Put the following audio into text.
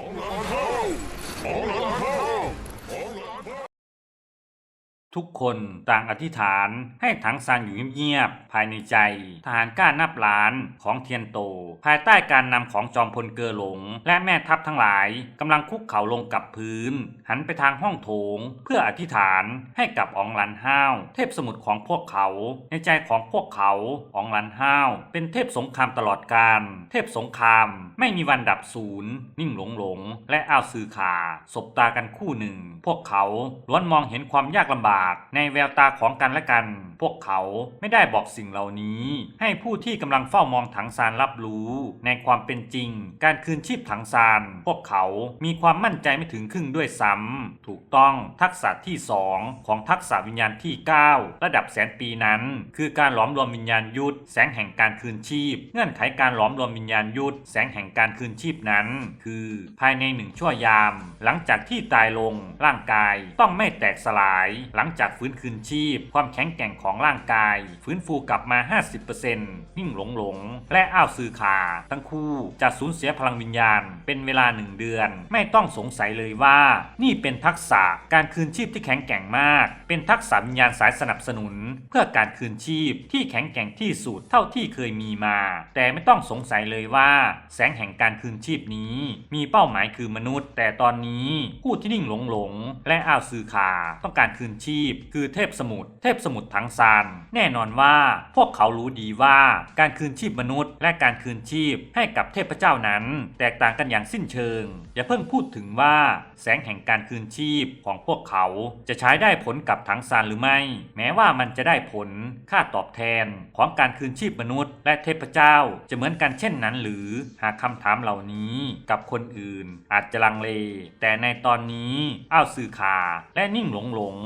Oh, All right. ทุกคนต่างอธิษฐานให้ถังซานอยู่เงียบๆภายในใจ ทหารกล้านับล้านของเทียนโต ภายใต้การนำของจอมพลเกอหลง และแม่ทัพทั้งหลายกำลังคุกเข่าลงกับพื้น หันไปทางห้องโถง เพื่ออธิษฐานให้กับอองลันห้าว เทพสมุทรของพวกเขา ในใจของพวกเขาอองลันห้าว เป็นเทพสงครามตลอดกาลเทพสงคราม ไม่มีวันดับศูนย์นิ่งหลงหลง และอ้าวซือขาสบตากันคู่หนึ่ง พวกเขาล้วนมองเห็นความยากลำบากในแววตาของกันและกัน พวกเขาไม่ได้บอกสิ่งเหล่านี้ ให้ผู้ที่กำลังเฝ้ามองถังซานรับรู้ ในความเป็นจริง การคืนชีพถังซาน พวกเขามีความมั่นใจไม่ถึงครึ่งด้วยซ้ำถูกต้องทักษะที่ 2 ของทักษะวิญญาณที่ 9 ระดับแสนปีนั้น คือการหลอมรวมวิญญาณยุทธแสงแห่งการคืนชีพ เงื่อนไขการหลอมรวมวิญญาณยุทธแสงแห่งการคืนชีพนั้น คือภายในหนึ่งชั่วยาม หลังจากที่ตายลงร่างกายต้องไม่แตกสลายหลังจากฟื้นคืนชีพ ความแข็งแกร่งของร่างกาย ฟื้นฟูกลับมา 50%นิ่งหลงหลง และอ้าวซือขา ทั้งคู่จะสูญเสียพลังวิญญาณ เป็นเวลาหนึ่งเดือน ไม่ต้องสงสัยเลยว่า นี่เป็นทักษะการคืนชีพที่แข็งแกร่งมาก เป็นทักษะวิญญาณสายสนับสนุน เพื่อการคืนชีพที่แข็งแกร่งที่สุดเท่าที่เคยมีมา แต่ไม่ต้องสงสัยเลยว่า แสงแห่งการคืนชีพนี้ มีเป้าหมายคือมนุษย์ แต่ตอนนี้ผู้ที่นิ่งหลงหลง และอ้าวซือขาต้องการคืนชีชีพ คือเทพสมุทรเทพสมุทรทั้งซานแน่นอนว่าพวกเขารู้ดีว่าการคืนชีพมนุษย์ และการคืนชีพให้กับเทพเจ้านั้น แตกต่างกันอย่างสิ้นเชิง อย่าเพิ่งพูดถึงว่าแสงแห่งการคืนชีพของพวกเขาจะใช้ได้ผลกับทั้งซานหรือไม่ แม้ว่ามันจะได้ผลค่าตอบแทนของการคืนชีพมนุษย์ และเทพเจ้าจะเหมือนกันเช่นนั้น หรือหากคำถามเหล่านี้กับคนอื่นอาจจะลังเล แต่ในตอนนี้อ้าวสื่อขาและนิ่งหลงหลง